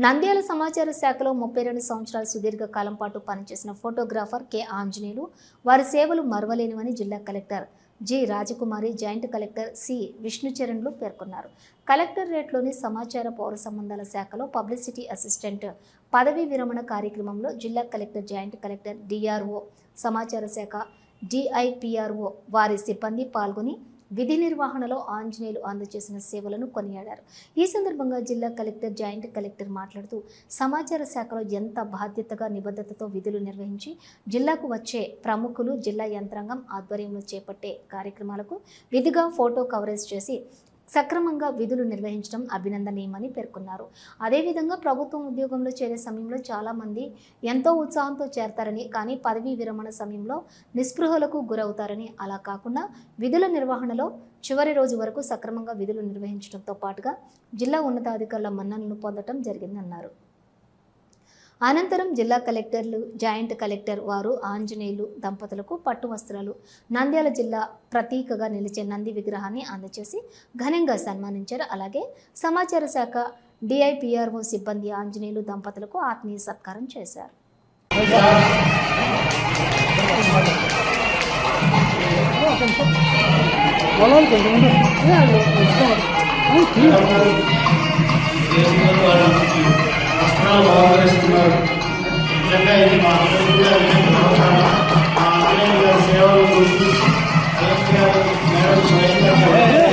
నంద్యాల సమాచార శాఖలో ముప్పై రెండు సంవత్సరాల సుదీర్ఘ కాలం పాటు పనిచేసిన ఫోటోగ్రాఫర్ కె ఆంజనేయులు వారి సేవలు మరవలేనివని జిల్లా collector G Rajakumari joint collector C విష్ణుచరణ్లు పేర్కొన్నారు. కలెక్టరేట్లోని సమాచార పౌర సంబంధాల శాఖలో పబ్లిసిటీ అసిస్టెంట్ పదవీ విరమణ కార్యక్రమంలో జిల్లా కలెక్టర్ జాయింట్ కలెక్టర్ డిఆర్ఓ సమాచార శాఖ డిఐపిఆర్ఓ వారి సిబ్బంది పాల్గొని విధి నిర్వహణలో ఆంజనేయులు అందజేసిన సేవలను కొనియాడారు. ఈ సందర్భంగా జిల్లా కలెక్టర్ జాయింట్ కలెక్టర్ మాట్లాడుతూ సమాచార శాఖలో ఎంత బాధ్యతగా నిబద్ధతతో విధులు నిర్వహించి జిల్లాకు వచ్చే ప్రముఖులు జిల్లా యంత్రాంగం ఆధ్వర్యంలో చేపట్టే కార్యక్రమాలకు విధిగా ఫోటో కవరేజ్ చేసి సక్రమంగా విధులు నిర్వహించడం అభినందనీయమని పేర్కొన్నారు. అదేవిధంగా ప్రభుత్వం ఉద్యోగంలో చేరే సమయంలో చాలామంది ఎంతో ఉత్సాహంతో చేరతారని కానీ పదవీ విరమణ సమయంలో నిస్పృహలకు గురవుతారని అలా కాకుండా విధుల నిర్వహణలో చివరి రోజు వరకు సక్రమంగా విధులు నిర్వహించడంతో పాటుగా జిల్లా ఉన్నతాధికారుల మన్ననలు పొందడం జరిగిందన్నారు. అనంతరం జిల్లా కలెక్టర్లు జాయింట్ కలెక్టర్ వారు ఆంజనేయులు దంపతులకు పట్టు వస్త్రాలు నంద్యాల జిల్లా ప్రతీకగా నిలిచే నంది విగ్రహాన్ని అందజేసి ఘనంగా సన్మానించారు. అలాగే సమాచార శాఖ డిఐపిఆర్ఓ సిబ్బంది ఆంజనేయులు దంపతులకు ఆత్మీయ సత్కారం చేశారు. కొంచెం ఉండు. వస్త్రాలు బాగుపరుస్తున్నారు నిజంగా ఇది మా ఆంజనేయ గారి సేవలు గారు మేడం స్వయంగా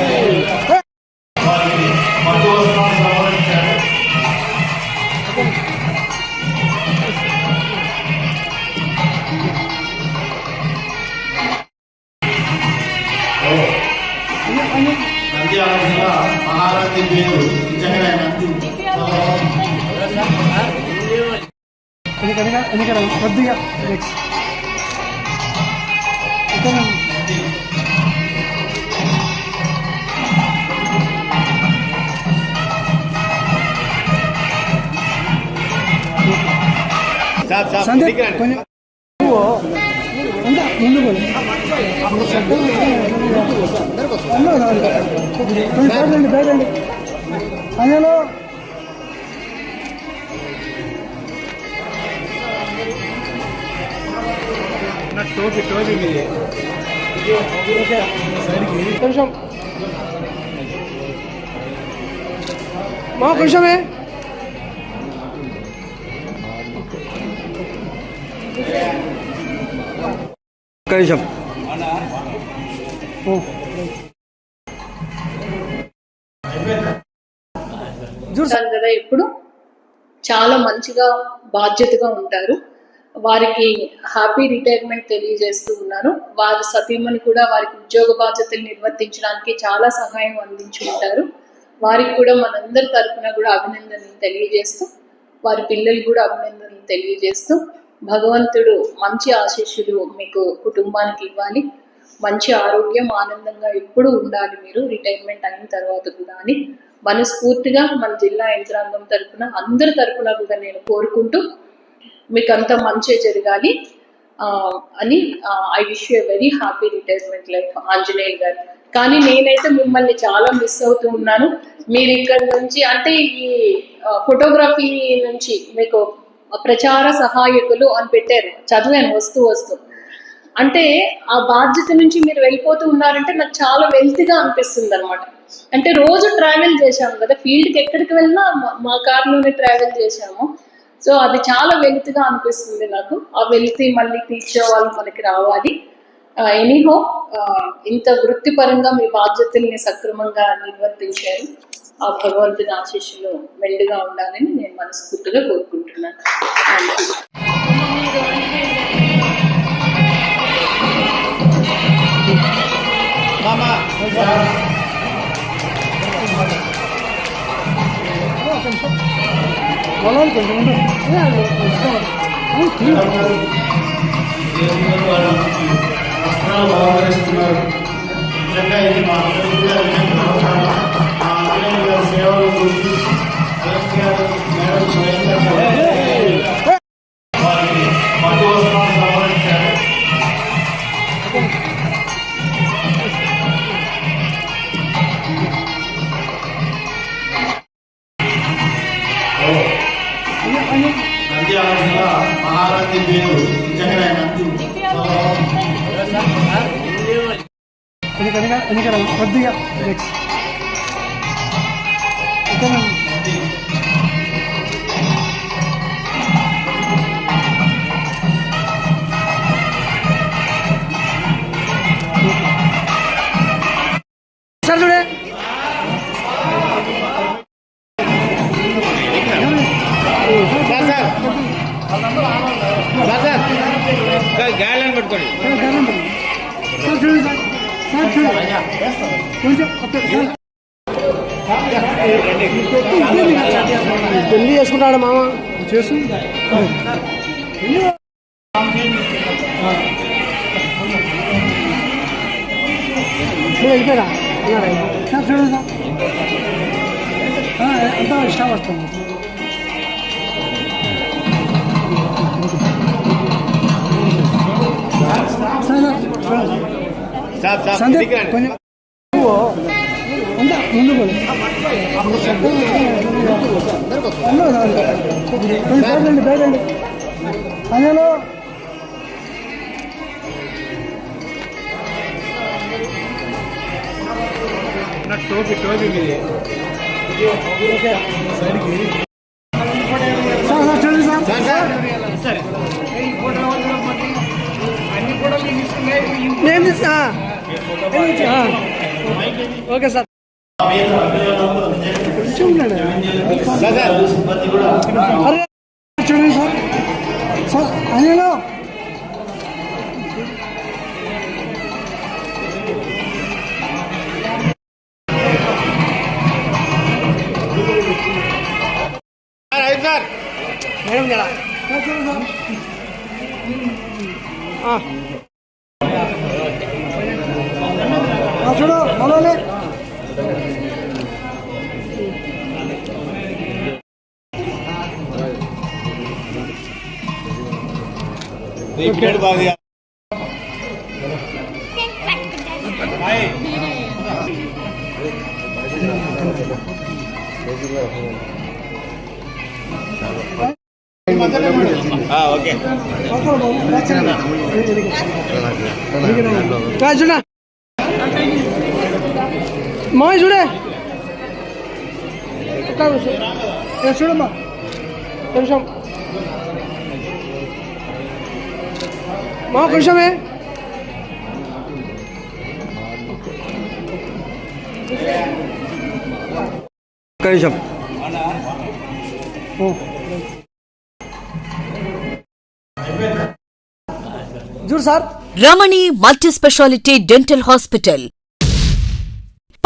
저는 산대 그냥 우와 뭔가 먹는 거네 엄마가 나온다 그냥 빼달리 빼달리 안녕하 나 저기 저기 కొంచెం. మా కొంచెమే. ఒక్క నిమిషం. కదా ఎప్పుడు? చాలా మంచిగా బాధ్యతగా ఉంటారు. వారికి హ్యాపీ రిటైర్మెంట్ తెలియజేస్తూ ఉన్నారు వారి సతీమణి కూడా వారికి ఉద్యోగ బాధ్యతలు నిర్వర్తించడానికి చాలా సహాయం అందించి ఉంటారు. వారికి కూడా మనందరి తరఫున కూడా అభినందనలు తెలియజేస్తూ వారి పిల్లలు కూడా అభినందనలు తెలియజేస్తూ భగవంతుడు మంచి ఆశీస్సులు మీకు కుటుంబానికి ఇవ్వాలి. మంచి ఆరోగ్యం ఆనందంగా ఎప్పుడూ ఉండాలి మీరు రిటైర్మెంట్ అయిన తర్వాత కూడా అని మనస్ఫూర్తిగా మన జిల్లా యంత్రాంగం తరఫున అందరి తరఫున కూడా నేను కోరుకుంటూ మీకు అంత మంచి జరగాలి. అని I wish you very happy retirement life Anjaneya గారు. కానీ నేనైతే మిమ్మల్ని చాలా మిస్ అవుతూ ఉన్నాను. మీరు ఇక్కడ నుంచి అంటే ఈ ఫోటోగ్రఫీ నుంచి మీకు ప్రచార సహాయకులు అని పెట్టారు. చదివాను వస్తూ వస్తూ. అంటే ఆ బాధ్యత నుంచి మీరు వెళ్ళిపోతూ ఉన్నారంటే నాకు చాలా వెల్తీగా అనిపిస్తుంది అనమాట అంటే రోజు ట్రావెల్ చేశాము కదా ఫీల్డ్కి ఎక్కడికి వెళ్ళినా మా- మా కార్లోనే ట్రావెల్ చేశాము. సో అది చాలా వెలుతుగా అనిపిస్తుంది నాకు. ఆ వెలితి మళ్ళీ తీర్చే వాళ్ళు మనకి రావాలి. ఎనీహో ఇంత వృత్తిపరంగా మీ బాధ్యతల్ని సక్రమంగా నిర్వర్తించారు. ఆ భగవంతుని ఆశీస్సులు మెండుగా ఉండాలని నేను మనస్ఫూర్తిగా కోరుకుంటున్నాను. Thank you. పొలాలు కొంచెం ఉండు. నిజంగా ఇది మా అందరికీ సేవలు గురించి నంది ఆలోచన మహారాజు పేరు నిజంగానే నంది. వెనక వెనక వెనక కొద్దిగా నెక్స్ట్ పెళ్ళి చేసుకుంటాడు మామ? చేసు. వెళ్ళిపోయారా సార్. ఎంత ఇష్టం వస్తుంది. Sir sir. సందీప్ కొంచెం ఉందా ముందు పోలే. ఉందా సార్? కొంచెం బయటండి. బయటండి అందులో ఓకే సార్. అరే చూడండి సార్. సార్ అయ్యలో మేడం సార్ చూడండి సార్ उन्होंने विकेट बाजी ఓకే మా చూడే ఒక్క నిమిషం. ఏ, చూడమ్మా కొంచెం మా కొంచెమే ఒక్క నిమిషం చూడు sir Ramani multi speciality dental hospital